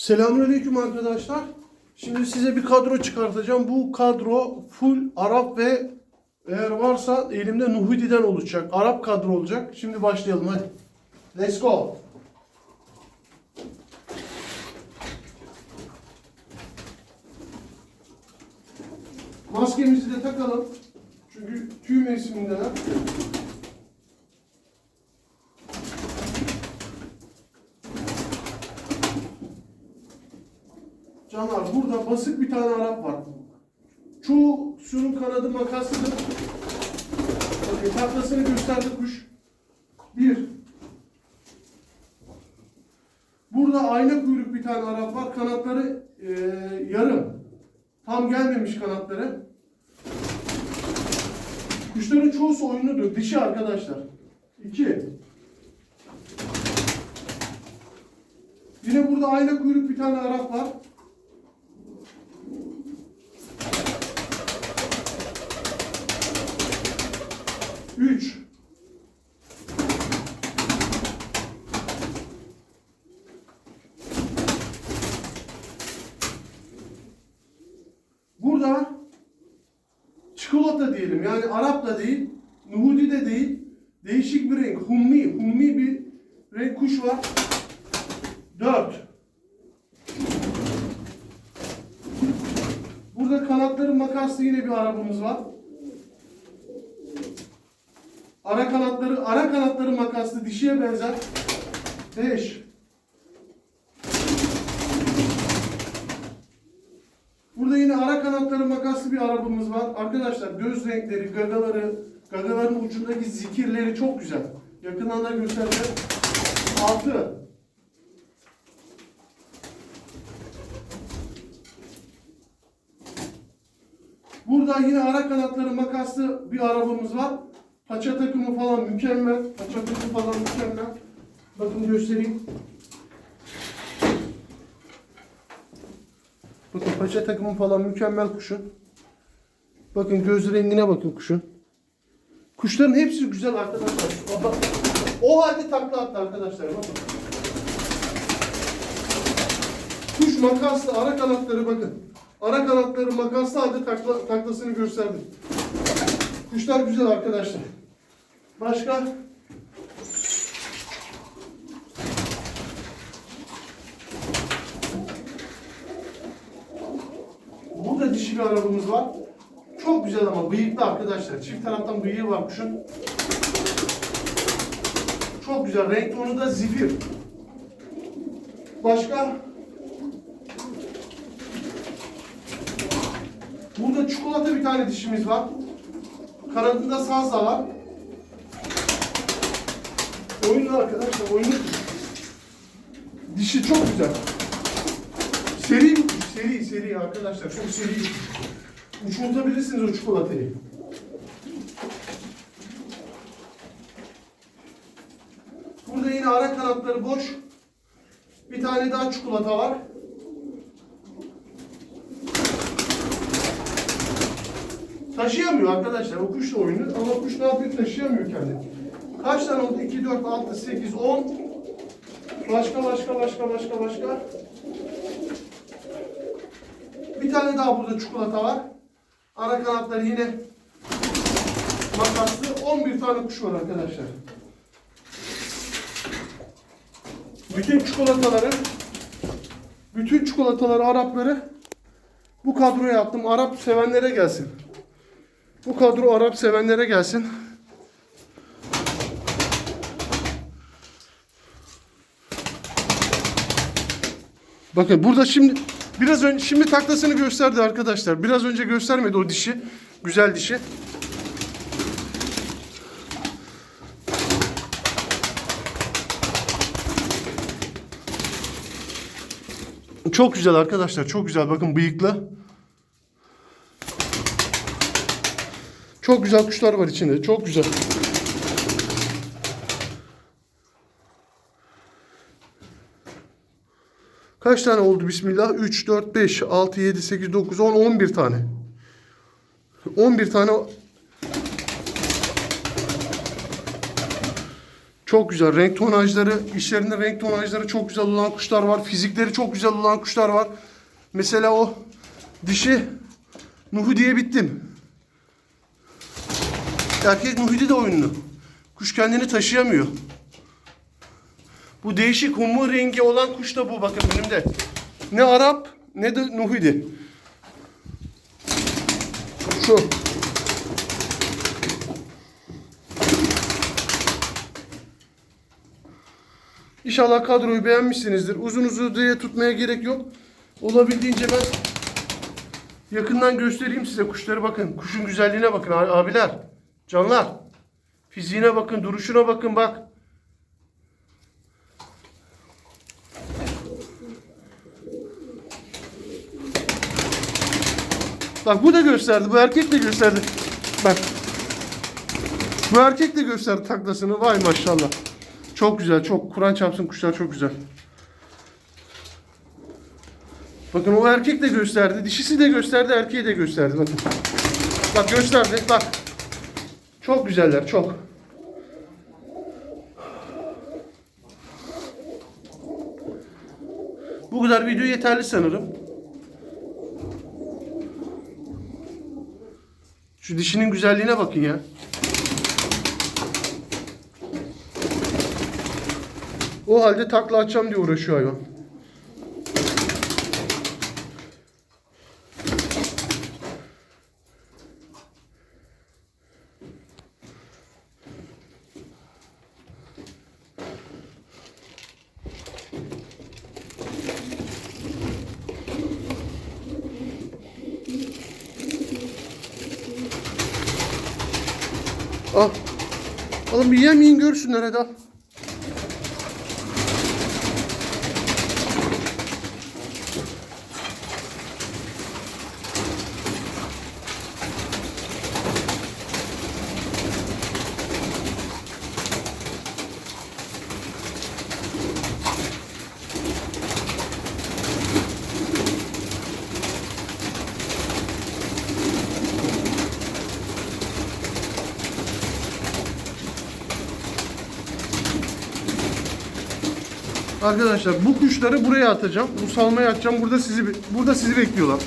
Selamünaleyküm arkadaşlar. Şimdi size bir kadro çıkartacağım. Bu kadro full Arap ve eğer varsa elimde Nuhudi'den olacak. Arap kadro olacak. Şimdi başlayalım hadi. Let's go. Maskemizi de takalım. Çünkü tüy mevsimindeler. Basit bir tane Arap var. Çoğu sürüm kanadı makaslıdır. Bakın taklasını gösterdi kuş. Bir. Burada ayna kuyruk bir tane Arap var. Kanatları eee, yarım. Tam gelmemiş kanatları. Kuşların çoğusu oyunludur. Dişi arkadaşlar. İki. Yine burada ayna kuyruk bir tane Arap var. Üç. Burada çikolata diyelim. Yani Arap da değil, Nuhudi de değil. Değişik bir renk. Hummi. Hummi bir renk kuş var. Dört. Burada kanatları makaslı yine bir arabamız var. Ara kanatları, ara kanatları makaslı dişiye benzer. 5. Burada yine ara kanatları makaslı bir arabamız var. Arkadaşlar göz renkleri, gagaları, gagaların ucundaki zikirleri çok güzel. Yakından da göstereceğim. 6. Burada yine ara kanatları makaslı bir arabamız var. Paça takımı falan mükemmel. Paça takımı falan mükemmel. Bakın göstereyim. Bakın paça takımı falan mükemmel kuşun. Bakın göz rengine bakın kuşun. Kuşların hepsi güzel arkadaşlar. Baba- O halde takla attı arkadaşlar. Bakın. Kuş makaslı ara kanatları bakın. Ara kanatları makaslı halde takla, taklasını gösterdi. Kuşlar güzel arkadaşlar. Başka? Burada dişi bir arabamız var. Çok güzel ama bıyıklı arkadaşlar. Çift taraftan bıyığı var kuşun. Çok güzel. Renk tonu da zifir. Başka? Burada çikolata bir tane dişimiz var. Kanadında saz da var. Oyunlu arkadaşlar, oyunlu. Dişi çok güzel. Seri kuş, seri seri arkadaşlar, çok seri. kuş. Uçurtabilirsiniz o çikolatayı. Burada yine ara kanatları boş. Bir tane daha çikolata var. Taşıyamıyor arkadaşlar. O kuşla oyunu ama kuş ne yapıyor? Taşıyamıyor kendini. Kaç tane oldu? 2, 4, 6, 8, 10. Başka, başka, başka, başka, başka. Bir tane daha burada çikolata var. Ara kanatları yine makaslı. 11 tane kuş var arkadaşlar. Bütün çikolataları bütün çikolataları Arapları bu kadroya yaptım. Arap sevenlere gelsin. Bu kadro Arap sevenlere gelsin. Bakın burada şimdi biraz önce şimdi taklasını gösterdi arkadaşlar. Biraz önce göstermedi o dişi. Güzel dişi. Çok güzel arkadaşlar. Çok güzel. Bakın bıyıklı. Çok güzel kuşlar var içinde. Çok güzel. Kaç tane oldu bismillah? 3, 4, 5, 6, 7, 8, 9, 10, 11 tane. 11 tane Çok güzel. Renk tonajları, işlerinde renk tonajları çok güzel olan kuşlar var. Fizikleri çok güzel olan kuşlar var. Mesela o dişi Nuhudi'ye bittim. Erkek Nuhudi de oyunlu. Kuş kendini taşıyamıyor. Bu değişik hummu rengi olan kuş da bu bakın önümde. Ne Arap ne de Nuhudi. Şu. İnşallah kadroyu beğenmişsinizdir. Uzun uzun diye tutmaya gerek yok. Olabildiğince ben yakından göstereyim size kuşları bakın. Kuşun güzelliğine bakın abiler. Canlar. Fiziğine bakın, duruşuna bakın bak. Bak bu da gösterdi. Bu erkek de gösterdi. Bak. Bu erkek de gösterdi taklasını. Vay maşallah. Çok güzel. Çok. Kur'an çarpsın kuşlar çok güzel. Bakın o erkek de gösterdi. Dişisi de gösterdi. Erkeği de gösterdi. Bakın. Bak gösterdi. Bak. Çok güzeller. Çok. Bu kadar video yeterli sanırım. Şu dişinin güzelliğine bakın ya. O halde takla atacağım diye uğraşıyor hayvan. Oğlum bir yemeyin görsünler hadi al. Arkadaşlar bu kuşları buraya atacağım. Bu salmaya atacağım. Burada sizi burada sizi bekliyorlar.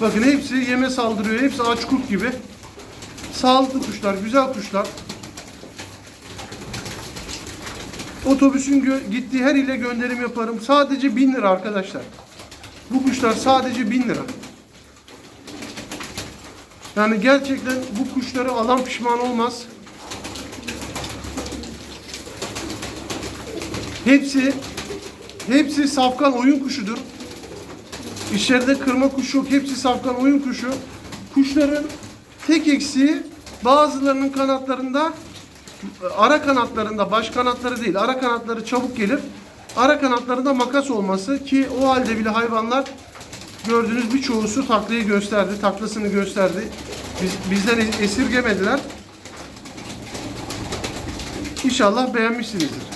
Bakın hepsi yeme saldırıyor. Hepsi aç kurt gibi. Sağlıklı kuşlar, güzel kuşlar. Otobüsün gö- gittiği her ile gönderim yaparım. Sadece 1000 lira arkadaşlar. Bu kuşlar sadece 1000 lira. Yani gerçekten bu kuşları alan pişman olmaz. Hepsi hepsi safkan oyun kuşudur. İçeride kırma kuş yok. Hepsi safkan oyun kuşu. Kuşların tek eksiği bazılarının kanatlarında ara kanatlarında baş kanatları değil ara kanatları çabuk gelir. Ara kanatlarında makas olması ki o halde bile hayvanlar gördüğünüz birçoğusu taklayı gösterdi. Taklasını gösterdi. Biz, bizden esirgemediler. İnşallah beğenmişsinizdir.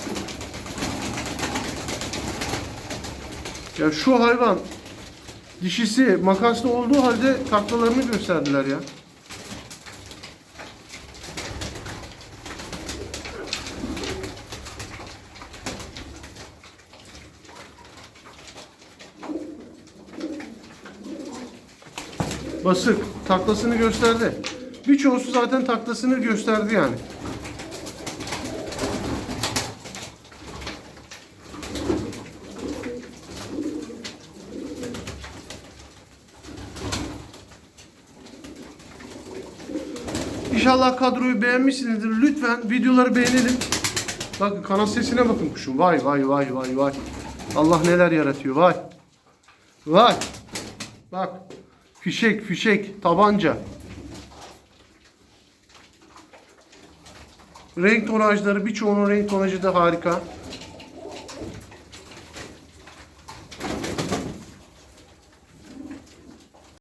Ya şu hayvan dişisi makaslı olduğu halde taklalarını gösterdiler ya. Basık taklasını gösterdi. Birçoğusu zaten taklasını gösterdi yani. İnşallah kadroyu beğenmişsinizdir. Lütfen videoları beğenelim. Bakın kanat sesine bakın kuşun. Vay vay vay vay vay. Allah neler yaratıyor. Vay. Vay. Bak. Fişek fişek tabanca. Renk tonajları birçoğunun renk tonajı da harika.